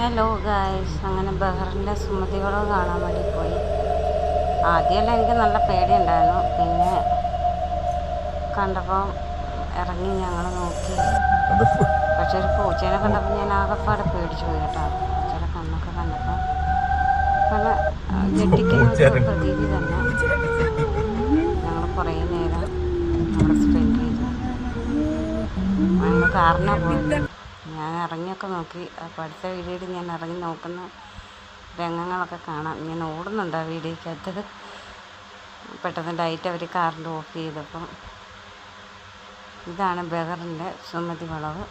Hello guys അങ്ങനെ ബഹറിന്റെ സുമതികളോ കാണാൻ വേണ്ടി പോയി. ആദ്യമെല്ലാം എനിക്ക് നല്ല പേടിയുണ്ടായിരുന്നു. പിന്നെ കണ്ടപ്പോൾ ഇറങ്ങി ഞങ്ങൾ നോക്കി. പക്ഷെ ഒരു പൂച്ചേനെ കണ്ടപ്പോൾ ഞാൻ ആകെപ്പാടെ പേടിച്ചു പോയി കേട്ടോ. പൂച്ചയുടെ കണ്ണൊക്കെ കണ്ടപ്പോൾ നല്ല ഞെട്ടിക്കുന്ന പ്രതീതി തന്നെ. ഞങ്ങൾ കുറേ നേരം അവിടെ സ്പെൻഡ് ചെയ്തു. കാറിനാണ് പോയത്. ഞാൻ ഇറങ്ങിയൊക്കെ നോക്കി. അപ്പോൾ അടുത്ത വീഡിയോയിൽ ഞാൻ ഇറങ്ങി നോക്കുന്ന രംഗങ്ങളൊക്കെ കാണാം. ഇങ്ങനെ ഓടുന്നുണ്ട് ആ വീഡിയോക്കകത്ത്. പെട്ടെന്ന് ലൈറ്റ് അവർ കാറിന്റെ ഓഫ് ചെയ്തപ്പം ഇതാണ് ബഹറിന്റെ സുമതി വളവ്.